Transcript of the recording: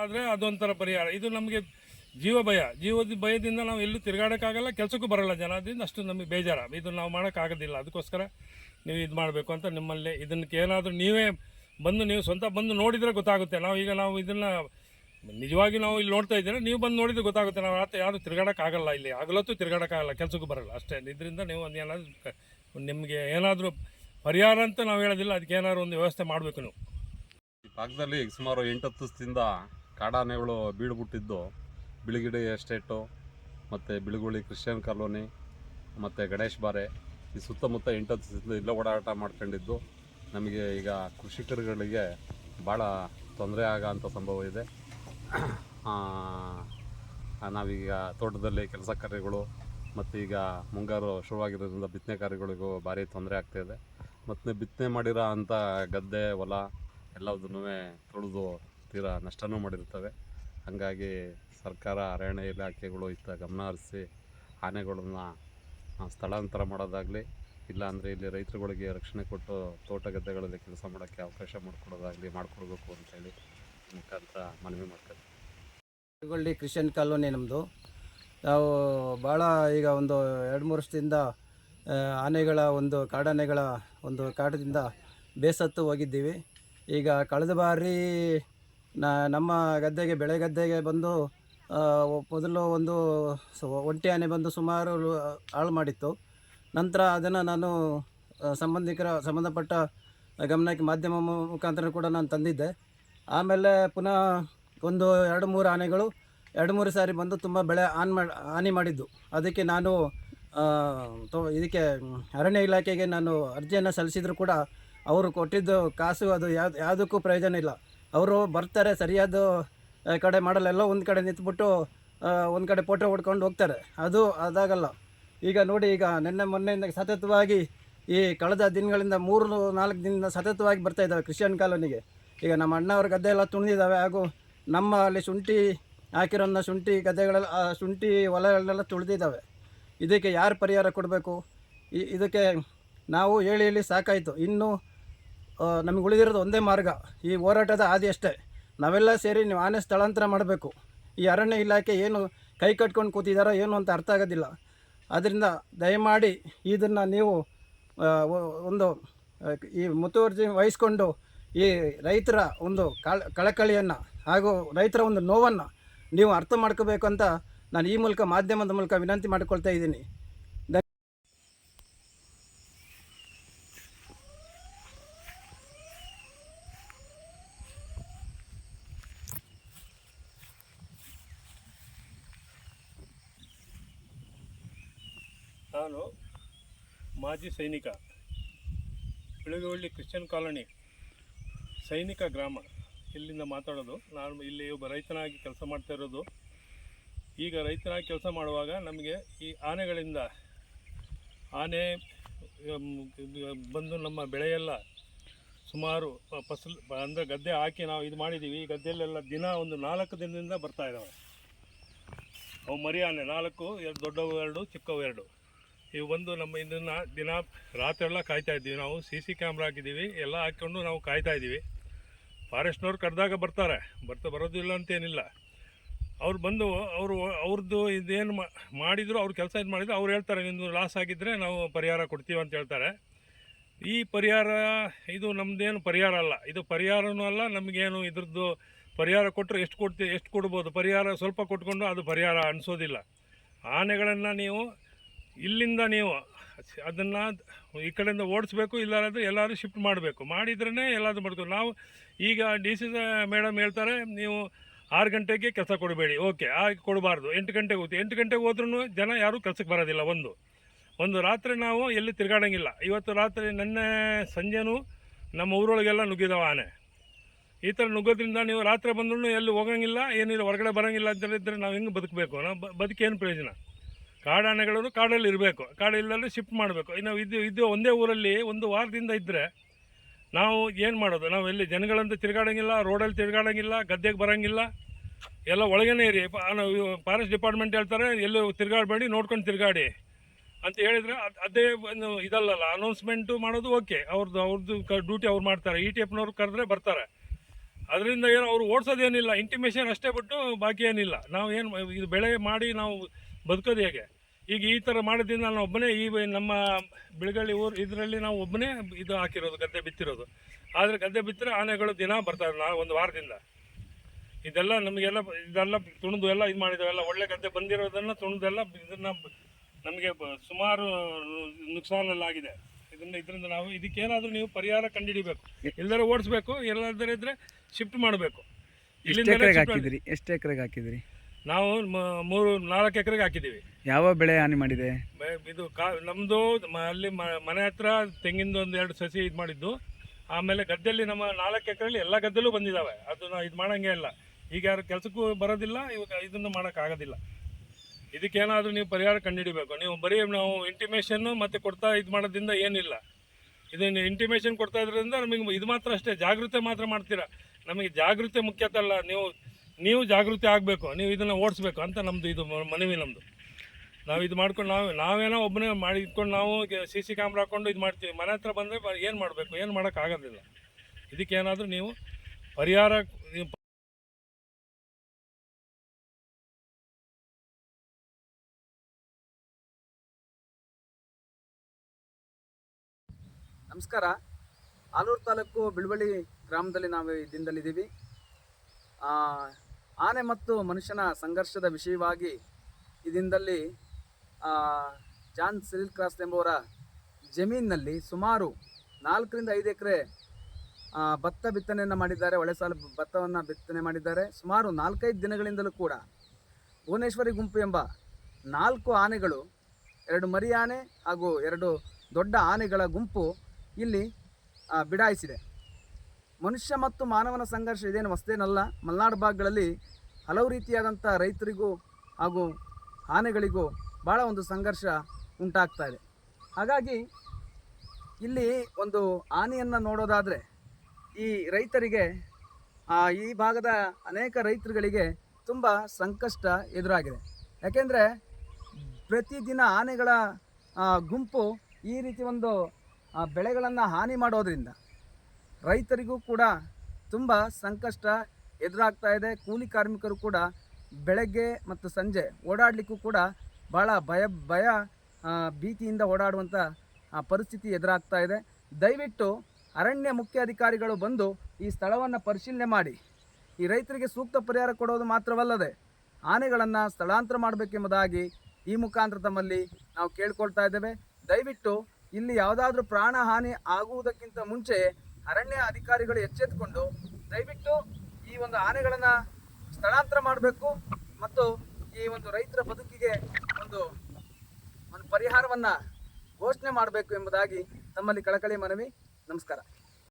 ಆದರೆ ಅದೊಂಥರ ಪರಿಹಾರ. ಇದು ನಮಗೆ ಜೀವ ಭಯ. ಜೀವದ ಭಯದಿಂದ ನಾವು ಎಲ್ಲೂ ತಿರುಗಾಡೋಕ್ಕಾಗಲ್ಲ, ಕೆಲಸಕ್ಕೂ ಬರಲ್ಲ ಜನ ಅದರಿಂದ ಅಷ್ಟು ನಮಗೆ ಬೇಜಾರ. ಇದು ನಾವು ಮಾಡೋಕ್ಕಾಗೋದಿಲ್ಲ. ಅದಕ್ಕೋಸ್ಕರ ನೀವು ಇದು ಮಾಡಬೇಕು ಅಂತ ನಿಮ್ಮಲ್ಲಿ ಇದಕ್ಕೆ ಏನಾದರೂ ನೀವೇ ಬಂದು ನೀವು ಸ್ವಂತ ಬಂದು ನೋಡಿದರೆ ಗೊತ್ತಾಗುತ್ತೆ. ನಾವು ಈಗ ನಾವು ಇದನ್ನು ನಿಜವಾಗಿ ನಾವು ಇಲ್ಲಿ ನೋಡ್ತಾ ಇದ್ದೀರಾ ನೀವು ಬಂದು ನೋಡಿದ್ರೆ ಗೊತ್ತಾಗುತ್ತೆ. ನಾವು ಆತ ಯಾರು ತಿರುಗಾಡೋಕ್ಕಾಗಲ್ಲ ಇಲ್ಲಿ. ಆಗಲತ್ತೂ ತಿರುಗಾಡೋಕ್ಕಾಗಲ್ಲ, ಕೆಲಸಕ್ಕೂ ಬರಲ್ಲ. ಅಷ್ಟೇ. ಇದರಿಂದ ನೀವು ಒಂದು ಏನಾದರೂ ನಿಮಗೆ ಏನಾದರೂ ಪರಿಹಾರ ಅಂತ ನಾವು ಹೇಳೋದಿಲ್ಲ. ಅದಕ್ಕೆ ಏನಾದರೂ ಒಂದು ವ್ಯವಸ್ಥೆ ಮಾಡಬೇಕು ನೀವು. ಭಾಗದಲ್ಲಿ ಸುಮಾರು ಎಂಟತ್ತು ದಿವಸದಿಂದ ಕಾಡಾನೆಗಳು ಬೀಳ್ಬಿಟ್ಟಿದ್ದು. ಬಿಳಿಗಿಡಿ ಎಸ್ಟೇಟು, ಮತ್ತು ಬಿಳಿಗುಳಿ ಕ್ರಿಶ್ಚಿಯನ್ ಕಾಲೋನಿ, ಮತ್ತು ಗಣೇಶ್ ಬಾರೆ. ಈ ಸುತ್ತಮುತ್ತ ಎಂಟತ್ತು ಇಲ್ಲ ಓಡಾಟ ಮಾಡ್ಕೊಂಡಿದ್ದು. ನಮಗೆ ಈಗ ಕೃಷಿಕರುಗಳಿಗೆ ಭಾಳ ತೊಂದರೆ ಆಗೋಂಥ ಸಂಭವ ಇದೆ. ನಾವೀಗ ತೋಟದಲ್ಲಿ ಕೆಲಸ ಕಾರ್ಯಗಳು, ಮತ್ತು ಈಗ ಮುಂಗಾರು ಶುರುವಾಗಿರೋದ್ರಿಂದ ಬಿತ್ತನೆ ಕಾರ್ಯಗಳಿಗೂ ಭಾರಿ ತೊಂದರೆ ಆಗ್ತಾಯಿದೆ ಮತ್ತು ಬಿತ್ತನೆ ಮಾಡಿರೋ ಅಂಥ ಗದ್ದೆ, ಹೊಲ ಎಲ್ಲದನ್ನೂ ತುಳಿದು ತೀರಾ ನಷ್ಟನೂ ಮಾಡಿರ್ತವೆ ಹಾಗಾಗಿ ಸರ್ಕಾರ ಅರಣ್ಯ ಇಲಾಖೆಗಳು ಇತ್ತ ಗಮನ ಹರಿಸಿ ಆನೆಗಳನ್ನ ಸ್ಥಳಾಂತರ ಮಾಡೋದಾಗಲಿ, ಇಲ್ಲಾಂದರೆ ಇಲ್ಲಿ ರೈತರುಗಳಿಗೆ ರಕ್ಷಣೆ ಕೊಟ್ಟು ತೋಟ ಗದ್ದೆಗಳಲ್ಲಿ ಕೆಲಸ ಮಾಡೋಕ್ಕೆ ಅವಕಾಶ ಮಾಡಿಕೊಡೋದಾಗಲಿ, ಮಾಡಿಕೊಡ್ಬೇಕು ಅಂತೇಳಿ ಮುಖಾಂತರ ಮನವಿ ಮಾಡ್ತಾರೆ ಕ್ರಿಶ್ಚಿಯನ್ ಕಾಲೋನಿ ನಮ್ಮದು ನಾವು ಭಾಳ ಈಗ ಒಂದು ಎರಡು ಮೂರು ವರ್ಷದಿಂದ ಆನೆಗಳ ಒಂದು ಕಾಡಾನೆಗಳ ಒಂದು ಕಾಟದಿಂದ ಬೇಸತ್ತು ಹೋಗಿದ್ದೀವಿ. ಈಗ ಕಳೆದ ಬಾರಿ ನಮ್ಮ ಗದ್ದೆಗೆ, ಬೆಳೆ ಗದ್ದೆಗೆ ಬಂದು ಮೊದಲು ಒಂದು ಒಂಟಿ ಆನೆ ಬಂದು ಸುಮಾರು ಹಾಳು ಮಾಡಿತ್ತು. ನಂತರ ಅದನ್ನು ನಾನು ಸಂಬಂಧಿಕರ, ಸಂಬಂಧಪಟ್ಟ ಗಮನಕ್ಕೆ ಮಾಧ್ಯಮ ಮುಖಾಂತರ ಕೂಡ ನಾನು ತಂದಿದ್ದೆ. ಆಮೇಲೆ ಪುನಃ ಒಂದು, ಎರಡು, ಮೂರು ಆನೆಗಳು, ಎರಡು, ಮೂರು ಸಾರಿ ಬಂದು ತುಂಬ ಬೆಳೆ ಆನ್ ಮಾಡಿ ಹಾನಿ ಮಾಡಿದ್ದು. ಅದಕ್ಕೆ ನಾನು ಇದಕ್ಕೆ, ಅರಣ್ಯ ಇಲಾಖೆಗೆ ನಾನು ಅರ್ಜಿಯನ್ನು ಸಲ್ಲಿಸಿದರೂ ಕೂಡ ಅವರು ಕೊಟ್ಟಿದ್ದು ಕಾಸು, ಅದು ಯಾವ್ದು ಯಾವುದಕ್ಕೂ ಪ್ರಯೋಜನ ಇಲ್ಲ. ಅವರು ಬರ್ತಾರೆ ಸರಿಯಾದ ಕಡೆ ಮಾಡಲ್ಲ. ಮಾಡಲೆಲ್ಲ ಒಂದು ಕಡೆ ನಿಂತ್ಬಿಟ್ಟು ಒಂದು ಕಡೆ ಫೋಟೋ ಹೊಡ್ಕೊಂಡು ಹೋಗ್ತಾರೆ. ಅದು ಅದಾಗಲ್ಲ. ಈಗ ನೋಡಿ, ಈಗ ನಿನ್ನೆ ಮೊನ್ನೆಯಿಂದ ಸತತವಾಗಿ ಈ ಕಳೆದ ದಿನಗಳಿಂದ ಮೂರು ನಾಲ್ಕು ದಿನದಿಂದ ಸತತವಾಗಿ ಬರ್ತಾ ಇದ್ದಾವೆ ಕ್ರಿಶ್ಚಿಯನ್ ಕಾಲೋನಿಗೆ. ಈಗ ನಮ್ಮ ಅಣ್ಣವ್ರ ಗದ್ದೆ ಎಲ್ಲ ತುಳಿದಿದ್ದಾವೆ ಹಾಗೂ ನಮ್ಮ ಅಲ್ಲಿ ಶುಂಠಿ ಹಾಕಿರೋನ್ನ ಶುಂಠಿ ಗದ್ದೆಗಳೆಲ್ಲ ಶುಂಠಿ ಹೊಲಗಳನ್ನೆಲ್ಲ ತುಳಿದಿದ್ದಾವೆ. ಇದಕ್ಕೆ ಯಾರು ಪರಿಹಾರ ಕೊಡಬೇಕು? ಇದಕ್ಕೆ ನಾವು ಹೇಳಿ ಹೇಳಿ ಸಾಕಾಯಿತು. ಇನ್ನು ನಮಗೆ ಉಳಿದಿರೋದು ಒಂದೇ ಮಾರ್ಗ. ಈ ಹೋರಾಟದ ಹಾದಿ ಅಷ್ಟೇ. ನಾವೆಲ್ಲ ಸೇರಿ ನೀವು ಆನೆ ಸ್ಥಳಾಂತರ ಮಾಡಬೇಕು. ಈ ಅರಣ್ಯ ಇಲಾಖೆ ಏನು ಕೈ ಕಟ್ಕೊಂಡು ಕೂತಿದ್ದಾರೋ ಏನು ಅಂತ ಅರ್ಥ ಆಗೋದಿಲ್ಲ. ಅದರಿಂದ ದಯಮಾಡಿ ಇದನ್ನು ನೀವು ಒಂದು ಈ ಮುತುವರ್ಜಿ ವಹಿಸ್ಕೊಂಡು ಈ ರೈತರ ಒಂದು ಕಳ, ಕಳಕಳಿಯನ್ನು ಹಾಗೂ ರೈತರ ಒಂದು ನೋವನ್ನು ನೀವು ಅರ್ಥ ಮಾಡ್ಕೋಬೇಕು ಅಂತ ನಾನು ಈ ಮೂಲಕ ಮಾಧ್ಯಮದ ಮೂಲಕ ವಿನಂತಿ ಮಾಡಿಕೊಳ್ತಾ ಇದ್ದೀನಿ. ನಾನು ಮಾಜಿ ಸೈನಿಕ ಬೆಳಗವಳ್ಳಿ ಕ್ರಿಶ್ಚಿಯನ್ ಕಾಲೋನಿ ಸೈನಿಕ ಗ್ರಾಮ. ಇಲ್ಲಿಂದ ಮಾತಾಡೋದು. ನಾನು ಇಲ್ಲಿ ಒಬ್ಬ ರೈತನಾಗಿ ಕೆಲಸ ಮಾಡ್ತಾ ಇರೋದು. ಈಗ ರೈತನಾಗಿ ಕೆಲಸ ಮಾಡುವಾಗ ನಮಗೆ ಈ ಆನೆಗಳಿಂದ ಆನೆ ಬಂದು ನಮ್ಮ ಬೆಳೆಯೆಲ್ಲ ಸುಮಾರು ಫಸಲು ಅಂದರೆ ಗದ್ದೆ ಹಾಕಿ ನಾವು ಇದು ಮಾಡಿದ್ದೀವಿ. ಈ ಗದ್ದೆಯಲ್ಲೆಲ್ಲ ದಿನ ಒಂದು ನಾಲ್ಕು ದಿನದಿಂದ ಬರ್ತಾ ಇದ್ದಾವೆ ಅವು ಮರಿ ಆನೆ ನಾಲ್ಕು, ಎರಡು ದೊಡ್ಡವು ಎರಡು, ಚಿಕ್ಕವು ಎರಡು. ಇವು ಬಂದು ನಮ್ಮ ಇಂದಿನ ದಿನ ರಾತ್ರಿ ಎಲ್ಲ ಕಾಯ್ತಾ ಇದ್ದೀವಿ. ನಾವು ಸಿ ಸಿ ಕ್ಯಾಮ್ರಾ ಹಾಕಿದ್ದೀವಿ. ಎಲ್ಲ ಹಾಕ್ಕೊಂಡು ನಾವು ಕಾಯ್ತಾ ಇದ್ದೀವಿ. ಫಾರೆಸ್ಟ್ನವ್ರು ಕರೆದಾಗ ಬರ್ತಾರೆ. ಬರ್ತಾ ಬರೋದಿಲ್ಲ ಅಂತೇನಿಲ್ಲ. ಅವ್ರು ಬಂದು, ಅವರು ಅವ್ರದ್ದು ಇದೇನು ಮಾಡಿದ್ರು, ಅವ್ರು ಕೆಲಸ ಇದು ಮಾಡಿದ್ರು, ಅವ್ರು ಹೇಳ್ತಾರೆ ನಿಮ್ಮದು ಲಾಸ್ ಆಗಿದ್ದರೆ ನಾವು ಪರಿಹಾರ ಕೊಡ್ತೀವಿ ಅಂತ ಹೇಳ್ತಾರೆ. ಈ ಪರಿಹಾರ, ಇದು ನಮ್ಮದೇನು ಪರಿಹಾರ ಅಲ್ಲ. ಇದು ಪರಿಹಾರನೂ ಅಲ್ಲ, ನಮಗೇನು ಇದ್ರದ್ದು ಪರಿಹಾರ ಕೊಟ್ಟರೆ ಎಷ್ಟು ಕೊಡ್ತೀವಿ ಎಷ್ಟು ಕೊಡ್ಬೋದು? ಪರಿಹಾರ ಸ್ವಲ್ಪ ಕೊಟ್ಕೊಂಡು ಅದು ಪರಿಹಾರ ಅನಿಸೋದಿಲ್ಲ. ಆನೆಗಳನ್ನು ನೀವು ಇಲ್ಲಿಂದ ನೀವು ಅದನ್ನು ಈ ಕಡೆಯಿಂದ ಓಡಿಸ್ಬೇಕು, ಇಲ್ಲಾಂದರೆ ಎಲ್ಲರೂ ಶಿಫ್ಟ್ ಮಾಡಬೇಕು. ಮಾಡಿದ್ರೇ ಎಲ್ಲಾದರೂ ಮಾಡ್ತೀವಿ ನಾವು ಈಗ ಡಿ ಸಿ ಮೇಡಮ್ ಹೇಳ್ತಾರೆ, ನೀವು ಆರು ಗಂಟೆಗೆ ಕೆಲಸ ಕೊಡಬೇಡಿ. ಓಕೆ ಆ ಕೊಡಬಾರ್ದು. ಎಂಟು ಗಂಟೆಗೆ ಹೋಗ್ತೀವಿ. ಎಂಟು ಗಂಟೆಗೆ ಹೋದ್ರೂ ಜನ ಯಾರೂ ಕೆಲಸಕ್ಕೆ ಬರೋದಿಲ್ಲ, ಒಂದು. ಒಂದು ರಾತ್ರಿ ನಾವು ಎಲ್ಲಿ ತಿರ್ಗಾಡೋಂಗಿಲ್ಲ. ಇವತ್ತು ರಾತ್ರಿ ನಿನ್ನೆ ಸಂಜೆನೂ ನಮ್ಮ ಊರೊಳಗೆಲ್ಲ ನುಗ್ಗಿದವ ಆನೆ. ಈ ಥರ ನುಗ್ಗೋದ್ರಿಂದ ನೀವು ರಾತ್ರಿ ಬಂದ್ರೂ ಎಲ್ಲಿ ಹೋಗೋಂಗಿಲ್ಲ, ಏನಿಲ್ಲ, ಹೊರಗಡೆ ಬರೋಂಗಿಲ್ಲ ಅಂತ ಹೇಳಿದ್ರೆ ನಾವು ಹೆಂಗೆ ಬದುಕಬೇಕು? ನಾವು ಬದುಕೇನು ಪ್ರಯೋಜನ? ಕಾಡಾನೆಗಳು ಕಾಡಲ್ಲಿ ಇರಬೇಕು. ಕಾಡಿಲ್ಲಲ್ಲಿ ಶಿಫ್ಟ್ ಮಾಡಬೇಕು. ಇನ್ನು ಇದು ಇದು ಒಂದೇ ಊರಲ್ಲಿ ಒಂದು ವಾರದಿಂದ ಇದ್ದರೆ ನಾವು ಏನು ಮಾಡೋದು? ನಾವು ಎಲ್ಲಿ ಜನಗಳಂತ ತಿರುಗಾಡೋಂಗಿಲ್ಲ, ರೋಡಲ್ಲಿ ತಿರುಗಾಡೋಂಗಿಲ್ಲ, ಗದ್ದೆಗೆ ಬರೋಂಗಿಲ್ಲ. ಎಲ್ಲ ಒಳಗೇನೆ ಇರಿ. ಫಾರೆಸ್ಟ್ ಡಿಪಾರ್ಟ್ಮೆಂಟ್ ಹೇಳ್ತಾರೆ, ಎಲ್ಲೂ ತಿರುಗಾಡಬೇಡಿ, ನೋಡ್ಕೊಂಡು ತಿರುಗಾಡಿ ಅಂತ ಹೇಳಿದರೆ ಅದು, ಅದೇ ಇದಲ್ಲಲ್ಲ ಅನೌನ್ಸ್ಮೆಂಟು ಮಾಡೋದು ಓಕೆ ಅವ್ರದ್ದು ಅವ್ರದ್ದು ಡ್ಯೂಟಿ ಅವ್ರು ಮಾಡ್ತಾರೆ. ಇ ಟಿ ಎಫ್ನವ್ರು ಕರೆದ್ರೆ ಬರ್ತಾರೆ. ಅದರಿಂದ ಏನು ಅವ್ರು ಓಡಿಸೋದೇನಿಲ್ಲ. ಇಂಟಿಮೇಷನ್ ಅಷ್ಟೇ ಬಿಟ್ಟು ಬಾಕಿ ಏನಿಲ್ಲ. ನಾವು ಏನು, ಇದು ಬೆಳೆ ಮಾಡಿ ನಾವು ಬದುಕೋದು ಹೇಗೆ? ಈಗ ಈ ಥರ ಮಾಡೋದ್ರಿಂದ ನಾನು ಒಬ್ಬನೇ ಈ ನಮ್ಮ ಬಿಳಗಳ್ಳಿ ಊರು ಇದರಲ್ಲಿ ನಾವು ಒಬ್ಬನೇ ಇದು ಹಾಕಿರೋದು ಗದ್ದೆ ಬಿತ್ತಿರೋದು. ಆದರೆ ಗದ್ದೆ ಬಿತ್ತರೆ ಆನೆಗಳು ದಿನ ಬರ್ತಾವೆ ನಾವು ಒಂದು ವಾರದಿಂದ. ಇದೆಲ್ಲ ನಮಗೆಲ್ಲ ಇದೆಲ್ಲ ತುಣಿದು ಎಲ್ಲ ಇದು ಮಾಡಿದಾವೆಲ್ಲ ಒಳ್ಳೆ ಗದ್ದೆ ಬಂದಿರೋದನ್ನು ತುಣಿದೆಲ್ಲ ಇದನ್ನು ನಮಗೆ ಸುಮಾರು ನುಕ್ಸಾನೆಲ್ಲ ಆಗಿದೆ ಇದನ್ನ ಇದರಿಂದ ನಾವು ಇದಕ್ಕೇನಾದರೂ ನೀವು ಪರಿಹಾರ ಕಂಡುಹಿಡಿಬೇಕು ಎಲ್ಲರೂ ಓಡಿಸ್ಬೇಕು ಎಲ್ಲಾದರೂ ಇದ್ರೆ ಶಿಫ್ಟ್ ಮಾಡಬೇಕು. ಇಲ್ಲಿಂದ ಎಕರೆಗೆ ಹಾಕಿದ್ರಿ? ಎಷ್ಟು ಎಕರೆಗೆ ಹಾಕಿದ್ರಿ? ನಾವು ಮ- ಮೂರು ನಾಲ್ಕು ಎಕರೆಗೆ ಹಾಕಿದ್ದೀವಿ. ಯಾವ ಬೆಳೆ ಹಾನಿ ಮಾಡಿದೆ? ಬೆ- ಇದು ಕಾ ನಮ್ಮದು ಅಲ್ಲಿ ಮ- ಮನೆ ಹತ್ರ ತೆಂಗಿಂದು ಒಂದು ಎರಡು ಸಸಿ ಇದು ಮಾಡಿದ್ದು. ಆಮೇಲೆ ಗದ್ದೆಯಲ್ಲಿ ನಮ್ಮ ನಾಲ್ಕು ಎಕರೆಯಲ್ಲಿ ಎಲ್ಲ ಗದ್ದೆಲ್ಲೂ ಬಂದಿದ್ದಾವೆ ಅದು ನಾವು ಇದು ಮಾಡೋಂಗೇ ಇಲ್ಲ. ಈಗ ಯಾರು ಕೆಲಸಕ್ಕೂ ಬರೋದಿಲ್ಲ ಇವಾಗ ಇದನ್ನು ಮಾಡೋಕ್ಕಾಗೋದಿಲ್ಲ ಇದಕ್ಕೇನಾದರೂ ನೀವು ಪರಿಹಾರ ಕಂಡುಹಿಡಿಬೇಕು. ನೀವು ಬರೀ ನಾವು ಇಂಟಿಮೇಷನ್ನು ಮತ್ತು ಕೊಡ್ತಾ ಇದು ಮಾಡೋದ್ರಿಂದ ಏನಿಲ್ಲ. ಇದನ್ನು ಇಂಟಿಮೇಷನ್ ಕೊಡ್ತಾ ಇದ್ರಿಂದ ನಮಗೆ ಇದು ಮಾತ್ರ ಅಷ್ಟೇ ಜಾಗೃತಿ ಮಾತ್ರ ಮಾಡ್ತೀರಾ. ನಮಗೆ ಜಾಗೃತಿ ಮುಖ್ಯತೆ ಅಲ್ಲ ನೀವು ನೀವು ಜಾಗೃತಿ ಆಗಬೇಕು, ನೀವು ಇದನ್ನು ಓಡಿಸ್ಬೇಕು ಅಂತ ನಮ್ಮದು ಇದು ಮನವಿ ನಮ್ಮದು ನಾವು ಇದು ಮಾಡ್ಕೊಂಡು ನಾವು, ನಾವೇನೋ ಒಬ್ಬನೇ ಮಾಡಿ ಇಟ್ಕೊಂಡು ನಾವು ಸಿ ಸಿ ಕ್ಯಾಮ್ರಾ ಹಾಕ್ಕೊಂಡು ಇದು ಮಾಡ್ತೀವಿ. ಮನೆ ಹತ್ರ ಬಂದರೆ ಏನು ಮಾಡಬೇಕು, ಏನು ಮಾಡೋಕ್ಕಾಗೋದಿಲ್ಲ ಇದಕ್ಕೇನಾದರೂ ನೀವು ಪರಿಹಾರ ನಮಸ್ಕಾರ. ಆಲೂರು ತಾಲೂಕು ಬಿಳ್ಬಳ್ಳಿ ಗ್ರಾಮದಲ್ಲಿ ನಾವು ಈ ದಿನದಲ್ಲಿದ್ದೀವಿ. ಆನೆ ಮತ್ತು ಮನುಷ್ಯನ ಸಂಘರ್ಷದ ವಿಷಯವಾಗಿ ಇದಿಂದಲ್ಲಿ ಜಾನ್ ಸಿರಿಲ್ ಕ್ರಾಸ್ ಎಂಬುವರ ಜಮೀನಿನಲ್ಲಿ ಸುಮಾರು ನಾಲ್ಕರಿಂದ ಐದು ಎಕರೆ ಭತ್ತ ಬಿತ್ತನೆಯನ್ನು ಮಾಡಿದ್ದಾರೆ. ಒಳ್ಳೆ ಸಾಲ ಭತ್ತವನ್ನು ಬಿತ್ತನೆ ಮಾಡಿದ್ದಾರೆ. ಸುಮಾರು ನಾಲ್ಕೈದು ದಿನಗಳಿಂದಲೂ ಕೂಡ ಭುವನೇಶ್ವರಿ ಗುಂಪು ಎಂಬ ನಾಲ್ಕು ಆನೆಗಳು, ಎರಡು ಮರಿ ಹಾಗೂ ಎರಡು ದೊಡ್ಡ ಆನೆಗಳ ಗುಂಪು ಇಲ್ಲಿ ಬಿಡಾಯಿಸಿದೆ. ಮನುಷ್ಯ ಮತ್ತು ಮಾನವನ ಸಂಘರ್ಷ ಇದೇನು ಹೊಸದೇನಲ್ಲ ಮಲೆನಾಡು ಭಾಗಗಳಲ್ಲಿ ಹಲವು ರೀತಿಯಾದಂಥ ರೈತರಿಗೂ ಹಾಗೂ ಆನೆಗಳಿಗೂ ಭಾಳ ಒಂದು ಸಂಘರ್ಷ ಉಂಟಾಗ್ತಾ ಇದೆ. ಹಾಗಾಗಿ ಇಲ್ಲಿ ಒಂದು ಆನೆಯನ್ನು ನೋಡೋದಾದರೆ ಈ ರೈತರಿಗೆ ಈ ಭಾಗದ ಅನೇಕ ರೈತರುಗಳಿಗೆ ತುಂಬ ಸಂಕಷ್ಟ ಎದುರಾಗಿದೆ. ಯಾಕೆಂದರೆ ಪ್ರತಿದಿನ ಆನೆಗಳ ಗುಂಪು ಈ ರೀತಿ ಒಂದು ಬೆಳೆಗಳನ್ನು ಹಾನಿ ಮಾಡೋದ್ರಿಂದ ರೈತರಿಗೂ ಕೂಡ ತುಂಬ ಸಂಕಷ್ಟ ಎದುರಾಗ್ತಾ ಇದೆ. ಕೂಲಿ ಕಾರ್ಮಿಕರು ಕೂಡ ಬೆಳಗ್ಗೆ ಮತ್ತು ಸಂಜೆ ಓಡಾಡಲಿಕ್ಕೂ ಕೂಡ ಭಾಳ ಭಯ ಭಯ ಭೀತಿಯಿಂದ ಓಡಾಡುವಂಥ ಪರಿಸ್ಥಿತಿ ಎದುರಾಗ್ತಾ ಇದೆ. ದಯವಿಟ್ಟು ಅರಣ್ಯ ಮುಖ್ಯ ಅಧಿಕಾರಿಗಳು ಬಂದು ಈ ಸ್ಥಳವನ್ನು ಪರಿಶೀಲನೆ ಮಾಡಿ. ಈ ರೈತರಿಗೆ ಸೂಕ್ತ ಪರಿಹಾರ ಕೊಡೋದು ಮಾತ್ರವಲ್ಲದೆ ಆನೆಗಳನ್ನು ಸ್ಥಳಾಂತರ ಮಾಡಬೇಕೆಂಬುದಾಗಿ ಈ ಮುಖಾಂತರ ತಮ್ಮಲ್ಲಿ ನಾವು ಕೇಳ್ಕೊಳ್ತಾ ಇದ್ದೇವೆ. ದಯವಿಟ್ಟು ಇಲ್ಲಿ ಯಾವುದಾದ್ರೂ ಪ್ರಾಣ ಹಾನಿ ಆಗುವುದಕ್ಕಿಂತ ಮುಂಚೆ ಅರಣ್ಯ ಅಧಿಕಾರಿಗಳು ಎಚ್ಚೆತ್ತುಕೊಂಡು ದಯವಿಟ್ಟು ಈ ಒಂದು ಆನೆಗಳನ್ನು ಸ್ಥಳಾಂತರ ಮಾಡಬೇಕು ಮತ್ತು ಈ ಒಂದು ರೈತರ ಬದುಕಿಗೆ ಒಂದು ಒಂದು ಪರಿಹಾರವನ್ನು ಘೋಷಣೆ ಮಾಡಬೇಕು ಎಂಬುದಾಗಿ ತಮ್ಮಲ್ಲಿ ಕಳಕಳಿ ಮನವಿ. ನಮಸ್ಕಾರ.